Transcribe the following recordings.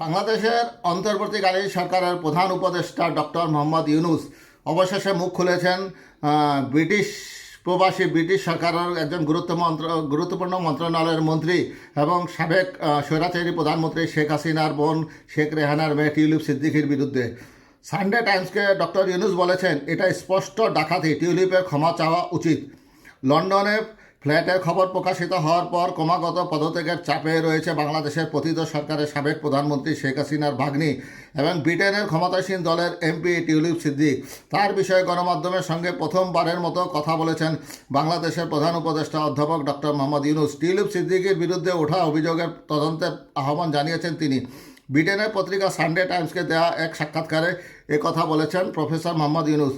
বাংলাদেশের অন্তর্বর্তীকালীন সরকারের প্রধান উপদেষ্টা ডক্টর মোহাম্মদ ইউনুস অবশেষে মুখ খুলেছেন ব্রিটিশ প্রবাসী ব্রিটিশ সরকারের একজন গুরুত্ব মন্ত্র গুরুত্বপূর্ণ মন্ত্রণালয়ের মন্ত্রী এবং সাবেক স্বৈরাচারী প্রধানমন্ত্রী শেখ হাসিনার বোন শেখ রেহানার মেয়ে টিউলিপ সিদ্দিকির বিরুদ্ধে। সানডে টাইমসকে ডক্টর ইউনুস বলেছেন, এটা স্পষ্ট ডাকাতি, টিউলিপের ক্ষমা চাওয়া উচিত। লন্ডনে ফ্ল্যাটের খবর প্রকাশিত হওয়ার পর ক্রমাগত পদত্যাগের চাপে রয়েছে বাংলাদেশের পতিত সরকারের সাবেক প্রধানমন্ত্রী শেখ হাসিনার ভাগ্নি এবং ব্রিটেনের ক্ষমতাসীন দলের এমপি টিউলিপ সিদ্দিক। তার বিষয়ে গণমাধ্যমের সঙ্গে প্রথমবারের মতো কথা বলেছেন বাংলাদেশের প্রধান উপদেষ্টা অধ্যাপক ডক্টর মোহাম্মদ ইউনুস। টিউলিপ সিদ্দিকের বিরুদ্ধে ওঠা অভিযোগের তদন্তের আহ্বান জানিয়েছেন তিনি। ব্রিটেনের পত্রিকা সানডে টাইমসকে দেওয়া এক সাক্ষাৎকারে কথা বলেছেন প্রফেসর মোহাম্মদ ইউনুস।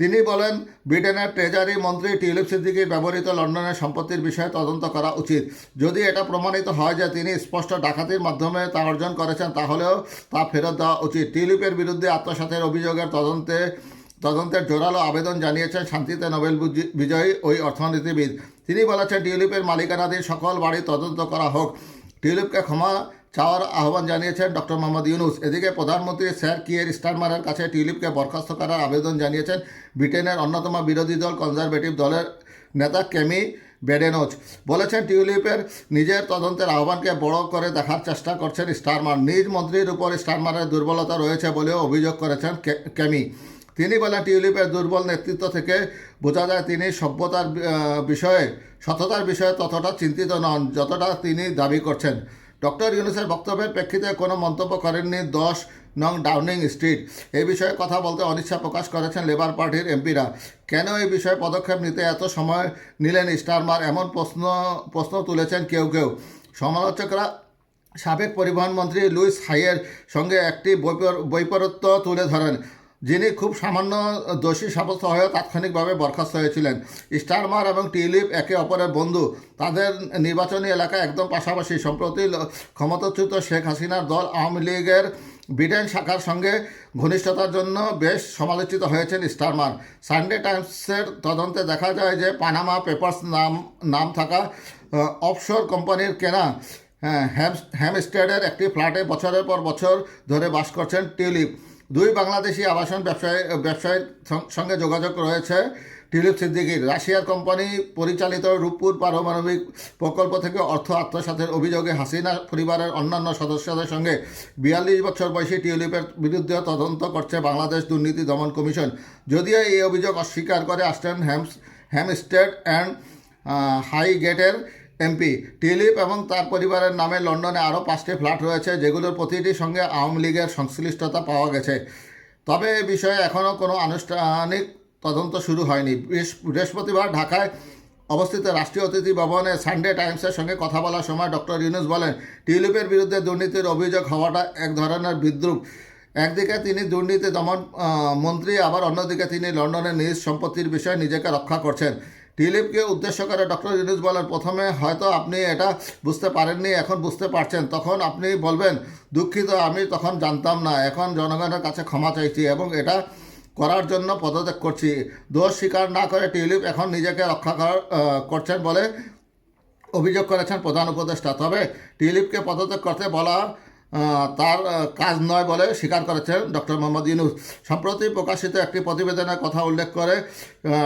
তিনি বলেন, ব্রিটেনের ট্রেজারি মন্ত্রী টিউলিপ সিদ্দিকির ব্যবহৃত লন্ডনের সম্পত্তির বিষয়ে তদন্ত করা উচিত। যদি এটা প্রমাণিত হয় যে তিনি স্পষ্ট ডাকাতির মাধ্যমে তা অর্জন করেছেন, তাহলেও তা ফেরত দেওয়া উচিত। টিউলিপের বিরুদ্ধে আত্মসাতের অভিযোগের তদন্তে, তদন্তের জোরালো আবেদন জানিয়েছেন শান্তিতে নোবেল বুজি- বিজয়ী ওই অর্থনীতিবিদ। তিনি বলেছেন টিউলিপের মালিকানাধীন সকল বাড়ি তদন্ত করা হোক। টিউলিপকে ক্ষমা চাওয়ার আহ্বান জানিয়েছেন ডক্টর মোহাম্মদ ইউনুস। এদিকে প্রধানমন্ত্রী স্যার কিয়ের স্টারমারের কাছে টিউলিপকে বরখাস্ত করার আবেদন জানিয়েছেন ব্রিটেনের অন্যতম বিরোধী দল কনজারভেটিভ দলের নেতা কেমি বেডেনোজ। বলেছেন, টিউলিপের নিজের তদন্তের আহ্বানকে বড় করে দেখার চেষ্টা করছেন স্টারমার। নিজ মন্ত্রীর উপর স্টারমারের দুর্বলতা রয়েছে বলেও অভিযোগ করেছেন কেমি। তিনি বলেন, টিউলিপের দুর্বল নেতৃত্ব থেকে বোঝা যায় তিনি সভ্যতার বিষয়ে, সততার বিষয়ে ততটা চিন্তিত নন, যতটা তিনি দাবি করছেন। ডক্টর ইউনুসের বক্তব্যের প্রেক্ষিতে কোনো মন্তব্য করেননি দশ নং ডাউনিং স্ট্রিট। এই বিষয়ে কথা বলতে অনিচ্ছা প্রকাশ করেছেন লেবার পার্টির এমপিরা। কেন এই বিষয়ে পদক্ষেপ নিতে এত সময় নিলেন স্টারমার এমন প্রশ্ন প্রশ্ন তুলেছেন কেউ কেউ। সমালোচকরা সাবেক পরিবহন মন্ত্রী লুইস হাইয়ের সঙ্গে একটি বৈপর- বৈপরত্য তুলে ধরেন। যিনি খুব সামান্য দোষী সাব্যস্ত হয়ে তাৎক্ষণিকভাবে বরখাস্ত হয়েছিলেন। স্টারমার এবং টিউলিপ একে অপরের বন্ধু। তাদের নির্বাচনী এলাকা একদম পাশাপাশি। সম্প্রতি ক্ষমতাচ্যুত শেখ হাসিনার দল আওয়ামী লীগের ব্রিটেন শাখার সঙ্গে ঘনিষ্ঠতার জন্য বেশ সমালোচিত হয়েছেন স্টারমার। সানডে টাইমসের তদন্তে দেখা যায় যে পানামা পেপার্স নাম নাম থাকা অফশোর কোম্পানির কেনা হ্যাঁ হ্যাম হ্যামস্টেডের একটি ফ্ল্যাটে বছরের পর বছর ধরে বাস করছেন টিউলিপ দুই বাংলাদেশি আবাসন ব্যবসায়ী, ব্যবসায়ীর সঙ্গে যোগাযোগ রয়েছে টিউলিপ সিদ্দিকির রাশিয়ার কোম্পানি পরিচালিত রূপপুর পারমাণবিক প্রকল্প থেকে অর্থ আত্মসাতের অভিযোগে হাসিনা পরিবারের অন্যান্য সদস্যদের সঙ্গে বিয়াল্লিশ বছর বয়সী টিউলিপের বিরুদ্ধে তদন্ত করছে বাংলাদেশ দুর্নীতি দমন কমিশন। যদিও এই অভিযোগ অস্বীকার করে আসছেন হ্যামস হ্যামস্টেড অ্যান্ড হাইগেটের এমপি টিলিপ এবং তার পরিবারের নামে লন্ডনে আরও পাঁচটি ফ্ল্যাট রয়েছে, যেগুলোর প্রতিটির সঙ্গে আওয়ামী লীগের সংশ্লিষ্টতা পাওয়া গেছে। তবে এ বিষয়ে এখনও কোনো আনুষ্ঠানিক তদন্ত শুরু হয়নি। বৃহস্পতিবার ঢাকায় অবস্থিত রাষ্ট্রীয় অতিথি ভবনে সানডে টাইমসের সঙ্গে কথা বলার সময় ডক্টর ইউনুস বলেন টিউলিপের বিরুদ্ধে দুর্নীতির অভিযোগ হওয়াটা এক ধরনের বিদ্রুপ। একদিকে তিনি দুর্নীতি দমন মন্ত্রী, আবার অন্যদিকে তিনি লন্ডনের নিজ সম্পত্তির বিষয়ে নিজেকে রক্ষা করছেন। টিউলিপকে উদ্দেশ্য করে ডক্টর ইউনুস বলেন, প্রথমে হয়তো আপনি এটা বুঝতে পারেননি, এখন বুঝতে পারছেন। তখন আপনি বলবেন, দুঃখিত, আমি তখন জানতাম না। এখন জনগণের কাছে ক্ষমা চাইছি এবং এটা করার জন্য পদত্যাগ করছি। দোষ স্বীকার না করে টিউলিপ এখন নিজেকে রক্ষা করছেন বলে অভিযোগ করেছেন প্রধান উপদেষ্টা। তবে টিউলিপকে পদত্যাগ করতে বলা তার কাজ নয় বলে স্বীকার করেছেন ডক্টর মোহাম্মদ ইউনুস। সম্প্রতি প্রকাশিত একটি প্রতিবেদনের কথা উল্লেখ করে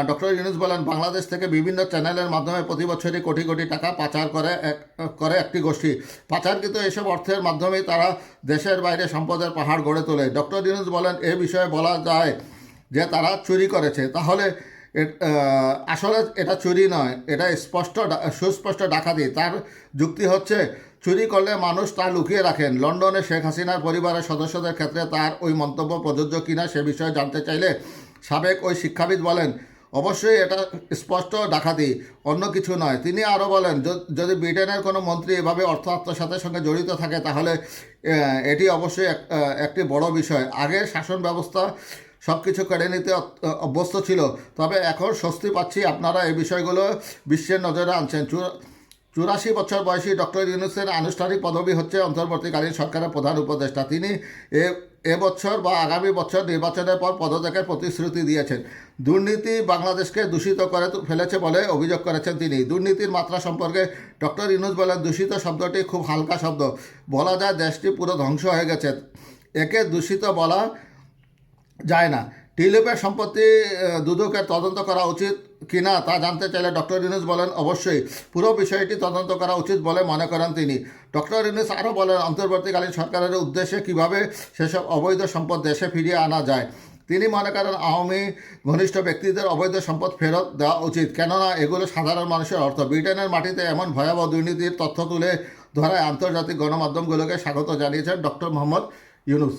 ডক্টর ইউনুস বলেন, বাংলাদেশ থেকে বিভিন্ন চ্যানেলের মাধ্যমে প্রতি বছরই কোটি কোটি টাকা পাচার করে এক, করে একটি গোষ্ঠী। পাচারকৃত এসব অর্থের মাধ্যমেই তারা দেশের বাইরে সম্পদের পাহাড় গড়ে তোলে। ডক্টর ইউনুস বলেন, এ বিষয়ে বলা যায় যে তারা চুরি করেছে। তাহলে আসলে এটা চুরি নয়, এটা স্পষ্ট, সুস্পষ্ট ডাকাতি। তার যুক্তি হচ্ছে চুরি করলে মানুষ তা লুকিয়ে রাখেন। লন্ডনে শেখ হাসিনার পরিবারের সদস্যদের ক্ষেত্রে তার ওই মন্তব্য প্রযোজ্য কিনা সে বিষয়ে জানতে চাইলে সাবেক ওই শিক্ষাবিদ বলেন, অবশ্যই এটা স্পষ্ট ডাকাতি, অন্য কিছু নয়। তিনি আরও বলেন যদি ব্রিটেনের কোনো মন্ত্রী এভাবে অর্থ আত্মসাতের সঙ্গে জড়িত থাকে, তাহলে এটি অবশ্যই এক- একটি বড় বিষয়। আগে শাসন ব্যবস্থা সব কিছু কেড়ে নিতে অভ্যস্ত ছিল, তবে এখন স্বস্তি পাচ্ছি আপনারা এই বিষয়গুলো বিশ্বের নজরে আনছেন। চুরাশি বছর বয়সী ডক্টর ইউনুসের আনুষ্ঠানিক পদবি হচ্ছে অন্তর্বর্তীকালীন সরকারের প্রধান উপদেষ্টা। তিনি এ এবছর বা আগামী বছর নির্বাচনের পর পদত্যাগের প্রতিশ্রুতি দিয়েছেন। দুর্নীতি বাংলাদেশকে দূষিত করে ফেলেছে বলে অভিযোগ করেছেন তিনি। দুর্নীতির মাত্রা সম্পর্কে ডক্টর ইউনুস বলেন, দূষিত শব্দটি খুব হালকা শব্দ। বলা যায়, দেশটি পুরো ধ্বংস হয়ে গেছে। একে দূষিত বলা যায় না। টিলিপের সম্পত্তি দুদকের তদন্ত করা উচিত। কিনা তা জানতে চাইলে ডক্টর ইউনুস বলেন, অবশ্যই। পুরো বিষয়টি তদন্ত করা উচিত বলে মনে করেন তিনি। ডক্টর ইউনুস আরও বলেন, অন্তর্বর্তীকালীন সরকারের উদ্দেশ্যে কীভাবে সেসব অবৈধ সম্পদ দেশে ফিরিয়ে আনা যায়? তিনি মনে করেন, আওয়ামী ঘনিষ্ঠ ব্যক্তিদের অবৈধ সম্পদ ফেরত দেওয়া উচিত। কেননা, এগুলো সাধারণ মানুষের অর্থ। ব্রিটেনের মাটিতে এমন ভয়াবহ দুর্নীতির তথ্য তুলে ধরায় আন্তর্জাতিক গণমাধ্যমগুলোকে স্বাগত জানিয়েছেন ডক্টর মোহাম্মদ ইউনুস।